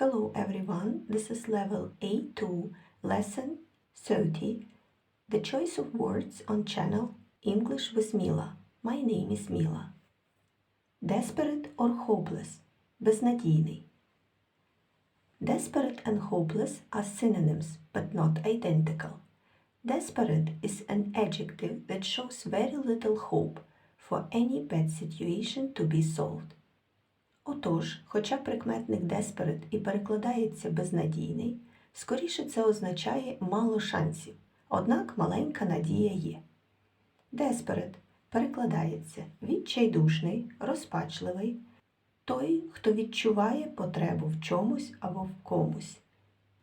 Hello everyone, this is level A2, lesson 30, the choice of words on channel English with Mila. My name is Mila. Desperate or hopeless – безнадійний. Desperate and hopeless are synonyms, but not identical. Desperate is an adjective that shows very little hope for any bad situation to be solved. Отож, хоча прикметник desperate і перекладається безнадійний, скоріше це означає мало шансів, однак маленька надія є. Desperate перекладається відчайдушний, розпачливий, той, хто відчуває потребу в чомусь або в комусь.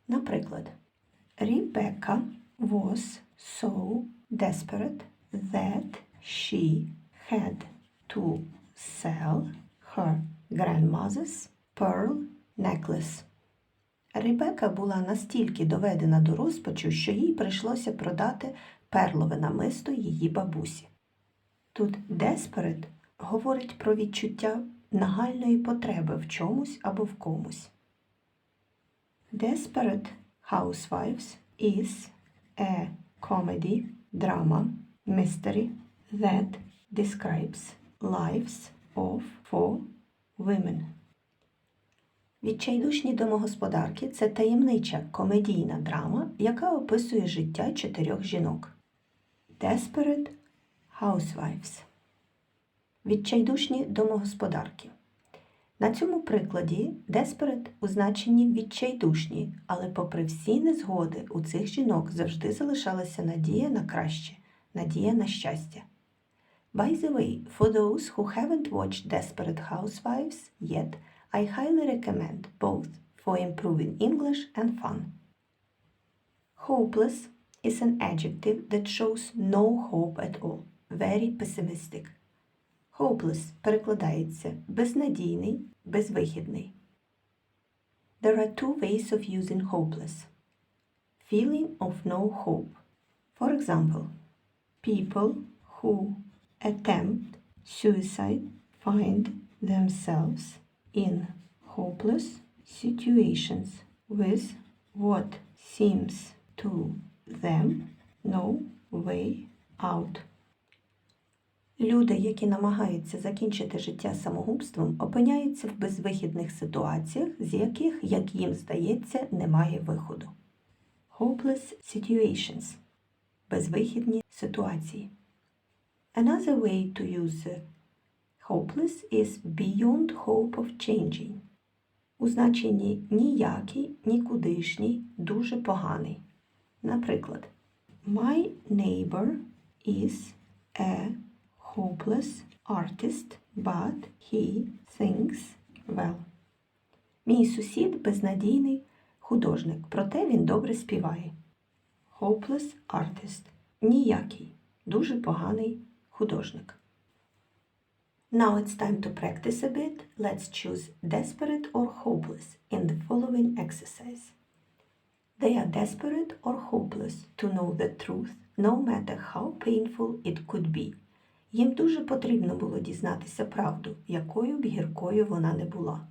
Наприклад, Rebecca was so desperate that she had to grandmother's pearl necklace. Ребека була настільки доведена до розпачу, що їй прийшлося продати перлове намисто її бабусі. Тут desperate говорить про відчуття нагальної потреби в чомусь або в комусь. Desperate Housewives is a comedy, drama, mystery that describes lives of four women. Відчайдушні домогосподарки це таємнича комедійна драма, яка описує життя чотирьох жінок. Desperate Housewives. Відчайдушні домогосподарки. На цьому прикладі desperate у значенні відчайдушні, але попри всі незгоди у цих жінок завжди залишалася надія на краще, надія на щастя. By the way, for those who haven't watched Desperate Housewives yet, I highly recommend both for improving English and fun. Hopeless is an adjective that shows no hope at all, very pessimistic. Hopeless перекладається безнадійний, безвихідний. There are two ways of using hopeless. Feeling of no hope. For example, people who attempt suicide find themselves in hopeless situations with what seems to them no way out. Люди, які намагаються закінчити життя самогубством, опиняються в безвихідних ситуаціях, з яких, як їм здається, немає виходу. Hopeless situations безвихідні ситуації. Another way to use hopeless is beyond hope of changing. У значенні ніякий, нікудишній, дуже поганий. Наприклад, My neighbor is a hopeless artist, but he thinks well. Мій сусід безнадійний художник, проте він добре співає. Hopeless artist. Ніякий, дуже поганий художник. Now it's time to practice a bit. Let's choose desperate or hopeless in the following exercise. They are desperate or hopeless to know the truth, no matter how painful it could be. Їм дуже потрібно було дізнатися правду, якою б гіркою вона не була.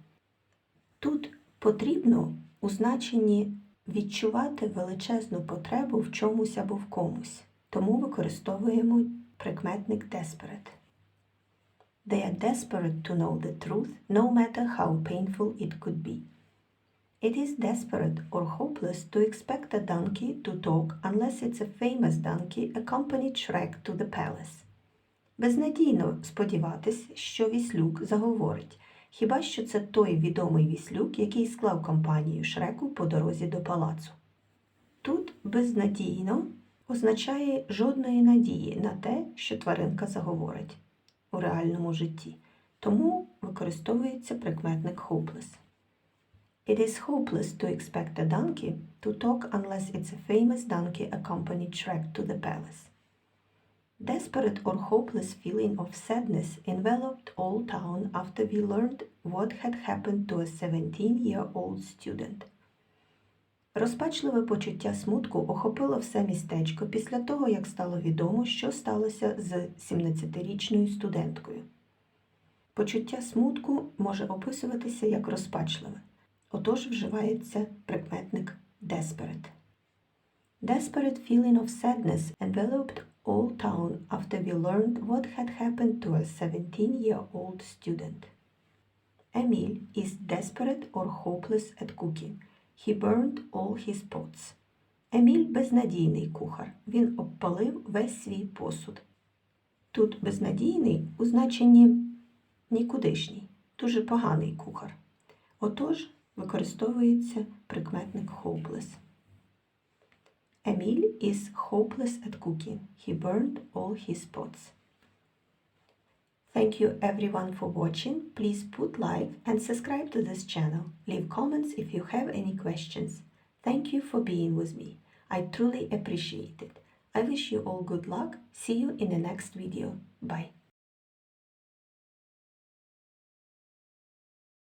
Тут потрібно у значенні відчувати величезну потребу в чомусь або в комусь, тому використовуємо прикметник desperate. They are desperate to know the truth, no matter how painful it could be. It is desperate or hopeless to expect a donkey to talk unless it's a famous donkey accompanied Shrek to the palace. Безнадійно сподіватись, що віслюк заговорить, хіба що це той відомий віслюк, який склав компанію Шреку по дорозі до палацу. Тут безнадійно означає жодної надії на те, що тваринка заговорить у реальному житті, тому використовується прикметник hopeless. It is hopeless to expect a donkey to talk unless it's a famous donkey accompanied Shrek to the palace. Desperate or hopeless feeling of sadness enveloped all town after we learned what had happened to a 17-year-old student. Розпачливе почуття смутку охопило все містечко після того, як стало відомо, що сталося з 17-річною студенткою. Почуття смутку може описуватися як розпачливе. Отож вживається прикметник desperate. Desperate feeling of sadness enveloped all town after we learned what had happened to a 17-year-old student. Emil is desperate or hopeless at cooking. He burned all his pots. Еміль безнадійний кухар. Він обпалив весь свій посуд. Тут безнадійний у значенні нікудишній, дуже поганий кухар. Отож використовується прикметник hopeless. Emil is hopeless at cooking. He burned all his pots. Thank you everyone for watching. Please put like and subscribe to this channel. Leave comments if you have any questions. Thank you for being with me. I truly appreciate it. I wish you all good luck. See you in the next video. Bye.